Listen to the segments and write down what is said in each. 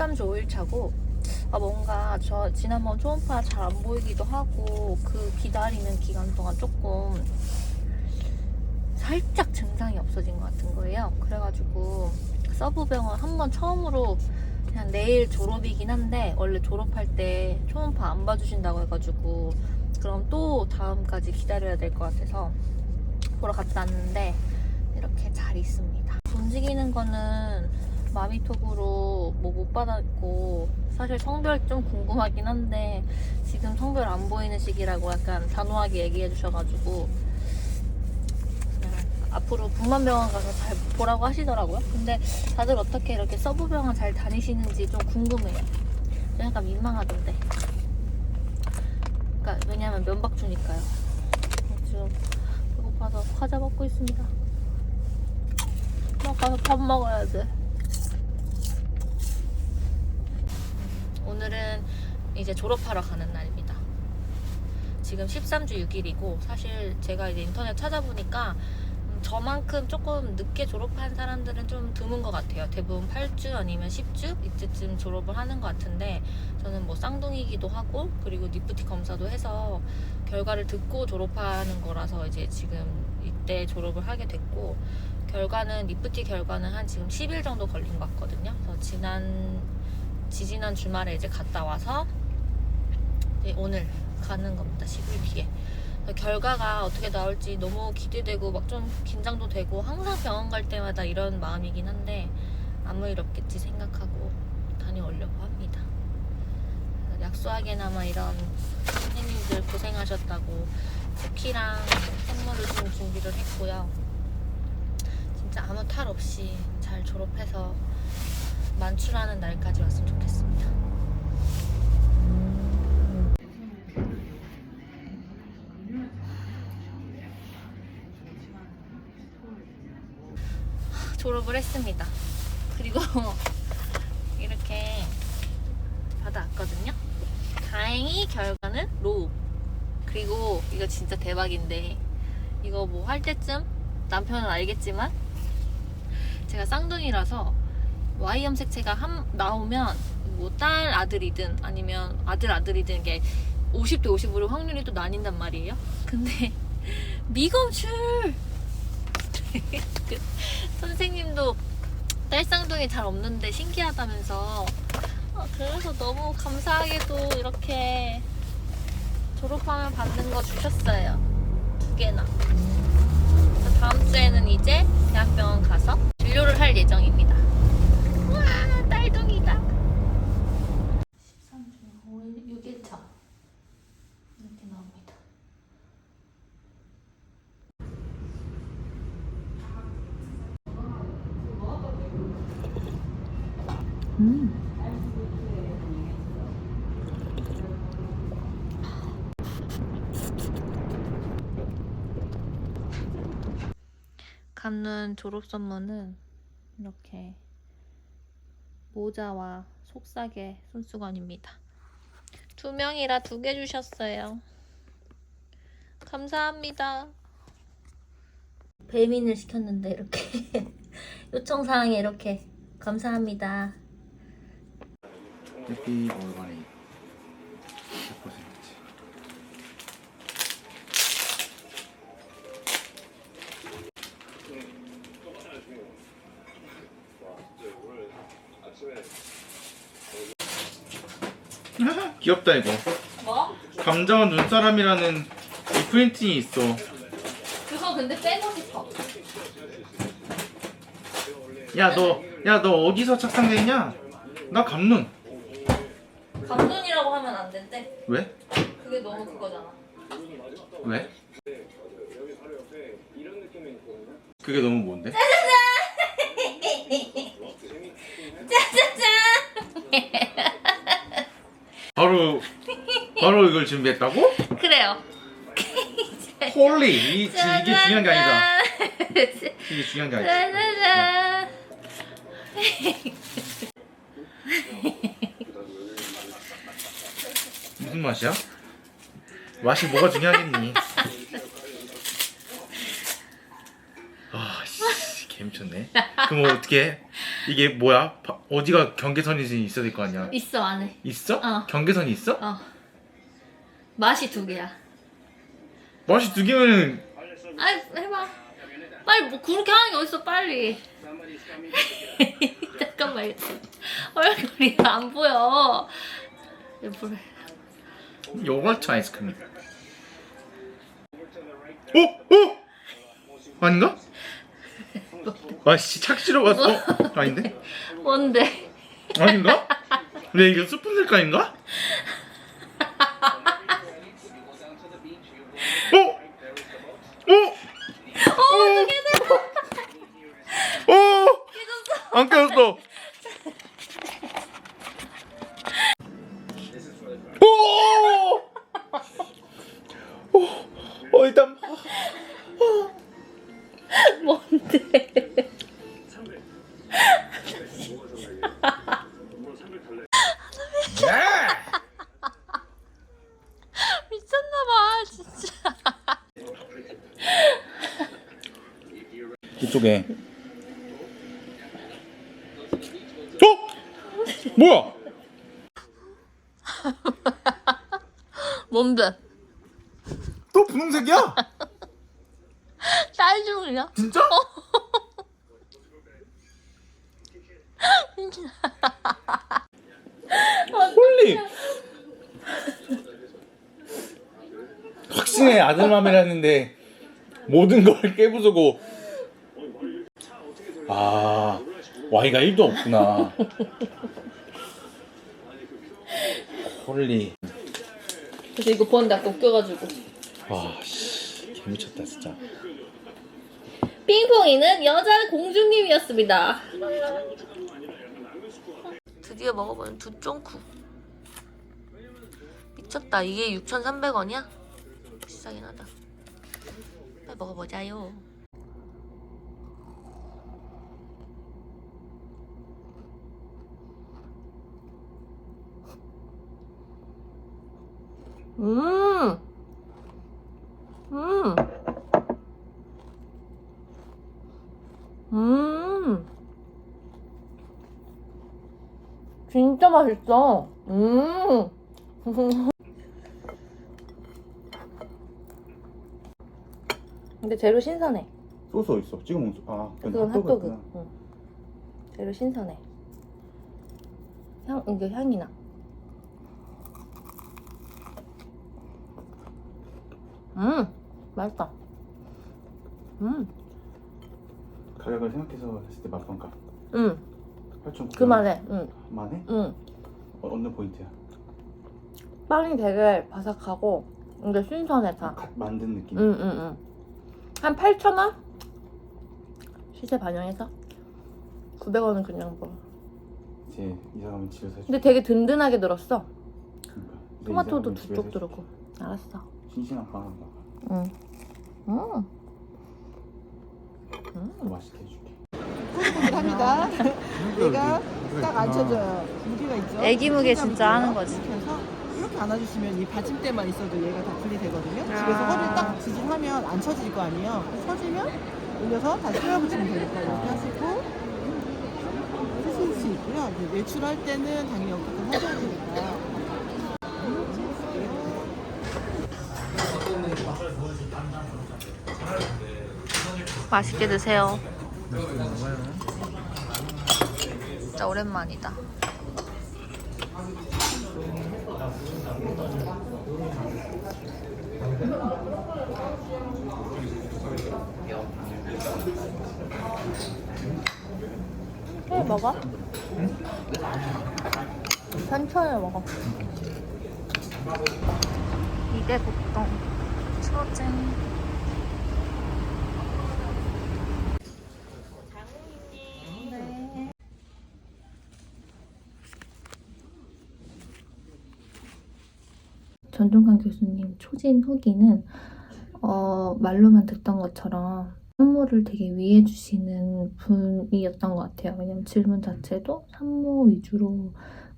13주 5일차고 아 뭔가 저 지난번 초음파 잘 안 보이기도 하고 그 기다리는 기간 동안 조금 살짝 증상이 없어진 것 같은 거예요. 그래가지고 서브병원 한 번 처음으로 그냥 내일 졸업이긴 한데 원래 졸업할 때 초음파 안 봐주신다고 해가지고 그럼 또 다음까지 기다려야 될 것 같아서 보러 갔다 왔는데 이렇게 잘 있습니다. 움직이는 거는 마미톡으로 뭐 못 받았고 사실 성별 좀 궁금하긴 한데 지금 성별 안 보이는 시기라고 약간 단호하게 얘기해 주셔가지고 그냥 앞으로 북만병원 가서 잘 보라고 하시더라고요. 근데 다들 어떻게 이렇게 서브병원 잘 다니시는지 좀 궁금해요. 좀 약간 민망하던데. 그러니까 왜냐면 면박 주니까요. 지금 배고파서 과자 먹고 있습니다. 나 가서 밥 먹어야 돼. 오늘은 이제 졸업하러 가는 날입니다. 지금 13주 6일이고 사실 제가 이제 인터넷 찾아보니까 음, 저만큼 조금 늦게 졸업한 사람들은 좀 드문 것 같아요. 대부분 8주 아니면 10주 이때쯤 졸업을 하는 것 같은데 저는 뭐 쌍둥이기도 하고 그리고 니프티 검사도 해서 결과를 듣고 졸업하는 거라서 이제 지금 이때 졸업을 하게 됐고 결과는 리프티 결과는 한 지금 10일 정도 걸린 것 같거든요. 그래서 지난 지지난 주말에 이제 갔다 와서 이제 오늘 가는 겁니다. 10일 뒤에. 그래서 결과가 어떻게 나올지 너무 기대되고 막 좀 긴장도 되고 항상 병원 갈 때마다 이런 마음이긴 한데 아무 일 없겠지 생각하고 다녀오려고 합니다. 약소하게나마 이런 선생님들 고생하셨다고 쿠키랑 선물을 좀 준비를 했고요. 진짜 아무 탈 없이 잘 졸업해서 만출하는 날까지 왔으면 좋겠습니다. 졸업을 했습니다. 그리고 이렇게 받아왔거든요. 다행히 결과는 로우. 그리고 이거 진짜 대박인데 이거 뭐 할 때쯤 남편은 알겠지만 제가 쌍둥이라서 Y 염색체가 한, 나오면 뭐 딸 아들이든 아니면 아들 아들이든 게 50대 50으로 확률이 또 나뉜단 말이에요. 근데 미검출 그 선생님도 딸 쌍둥이 잘 없는데 신기하다면서 아, 그래서 너무 감사하게도 이렇게 졸업하면 받는 거 주셨어요. 두 개나. 다음 주에는 이제 대학병원 가서 진료를 할 예정입니다. 우와, 딸둥이다. 13주 5일 6일차. 이렇게 나옵니다. 음. 갖는 졸업 선물은 이렇게 모자와 속삭의 손수건입니다. 두 명이라 두 개 주셨어요. 감사합니다. 배민을 시켰는데 이렇게 요청 사항에 이렇게 감사합니다. 해피 올바니 100%지 귀엽다 이거 뭐? 감자와 눈사람이라는 이 프린팅이 있어 그거 근데 빼고 싶어. 야 너 야 너 어디서 착상됐냐? 나 감눈 감돈이라고 하면 안 된대. 왜? 그게 너무 그거잖아. 왜? 그게 너무 뭔데? 바로 바로 이걸 준비했다고? 그래요. 홀리 이, 지- 이게 중요한 게 아니다. 이게 중요한 게 아니다. 짜자잔. 무슨 맛이야? 맛이 뭐가 중요하겠니? 아, 씨, 개 미쳤네. 그럼 어떻게 해? 이게 뭐야? 바- 어디가 경계선이 있어야 될 거 아니야? 있어 안에. 있어? 어. 경계선이 있어? 어. 맛이 두 개야. 맛이 두 개면 아이 해봐. 빨리 뭐 그렇게 하는 게 어딨어 빨리. 잠깐만 얼굴이 안 보여. 이거 뭐래? 요거트 아이스크림. 오! 오! 아닌가? 아씨 착시로 갔어. 어? 아닌데? 뭔데? 아닌가? 왜 이게 스푼 색깔인가? 어? 어? 어? 어? 안 깨졌어. 이쪽에 어? 뭐야? 뭔데? 또 분홍색이야? 딸중이야? 진짜? 홀리 확신의 아들맘이라는데 모든 걸 깨부수고 아 Y가 1도 없구나 홀리 그래서 이거 보는데 아까 웃겨가지고. 와씨 개미쳤다 진짜 핑퐁이는 여자 공주님이었습니다. 드디어 먹어보는 두쫑쿠. 미쳤다. 이게 6,300원이야? 비싸긴 하다. 빨리 먹어보자요. 음! 음! 음. 진짜 맛있어. 음. 근데 재료 신선해. 소스 어딨어? 찍어 먹는 소... 아 그건 핫도그. 응. 재료 신선해. 향, 이게 향이 나. 음, 맛있다. 음, 가격을 생각해서 했을 때 맛평가 음, 8.9 그만해. 음, 만에? 음. 어, 어느 포인트야? 빵이 되게 바삭하고 이게 신선해 다. 갓 만든 느낌 응, 응, 응. 한 8,000원? 시세 반영해서? 900원은 그냥 뭐. 이제 이사 가면 집에서 해줄 근데 되게 든든하게 들었어. 그러니까. 이제 토마토도 이사 두 가면 쪽 집에서 들었고. 알았어. 해줄게. 싱싱한 빵 한번 응. 음. 더 맛있게 해줄게 합니다. 얘가 딱 앉혀져요. 무게가 있죠. 애기 무게 진짜 진짜 하는. 거지. 이렇게 해서 이렇게 안아주시면 이 받침대만 있어도 얘가 다 분리되거든요. 아. 집에서 허리를 딱 지진하면 안 쳐질 거 아니에요. 서지면 올려서 다시 끌어붙이면 되니까 이렇게 하시고 하실 수 있고요. 이제 외출할 때는 당연히 여기서 하셔야 되니까. 맛있게 드세요. 진짜 오랜만이다. 해 먹어? 천천히 먹어. 보통 초쟁. 전종관 교수님 초진 후기는 어, 말로만 듣던 것처럼 산모를 되게 위해 주시는 분이었던 것 같아요. 왜냐면 질문 자체도 산모 위주로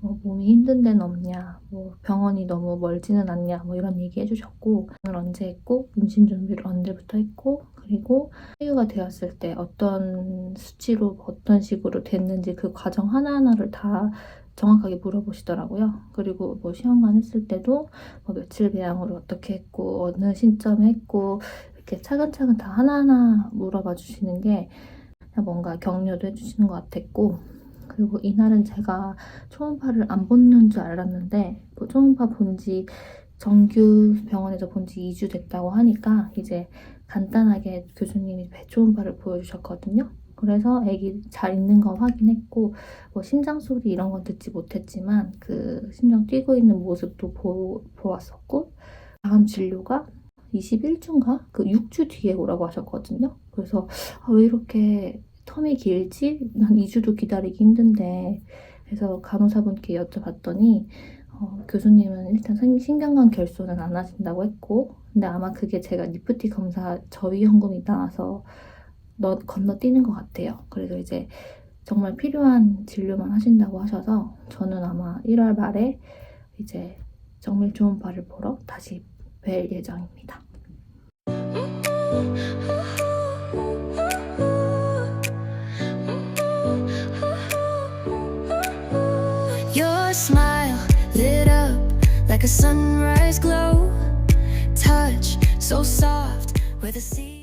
뭐 몸이 힘든 데는 없냐, 뭐 병원이 너무 멀지는 않냐, 뭐 이런 얘기 해주셨고, 오늘 언제 했고, 임신 준비를 언제부터 했고, 그리고 회유가 되었을 때 어떤 수치로 어떤 식으로 됐는지 그 과정 하나하나를 다 정확하게 물어보시더라고요. 그리고 뭐 시험관 했을 때도 뭐 며칠 배양으로 어떻게 했고, 어느 시점에 했고, 이렇게 차근차근 다 하나하나 물어봐 주시는 게 뭔가 격려도 해주시는 것 같았고, 그리고 이날은 제가 초음파를 안 보는 줄 알았는데 뭐 초음파 본지 정규 병원에서 본 지 2주 됐다고 하니까 이제 간단하게 교수님이 배 초음파를 보여주셨거든요. 그래서 아기 잘 있는 거 확인했고 뭐 심장 소리 이런 건 듣지 못했지만 그 심장 뛰고 있는 모습도 보, 보았었고 다음 진료가 21주인가? 그 6주 뒤에 오라고 하셨거든요. 그래서 아, 왜 이렇게 텀이 길지? 난 2주도 기다리기 힘든데. 그래서 간호사분께 여쭤봤더니, 어, 교수님은 일단 신- 신경관 결손은 안 하신다고 했고, 근데 아마 그게 제가 리프티 검사 저위 현금이 나와서 너, 건너뛰는 것 같아요. 그래서 이제 정말 필요한 진료만 하신다고 하셔서 저는 아마 1월 말에 이제 정밀 초음파를 보러 다시 뵐 예정입니다. A sunrise glow. Touch so soft where the sea.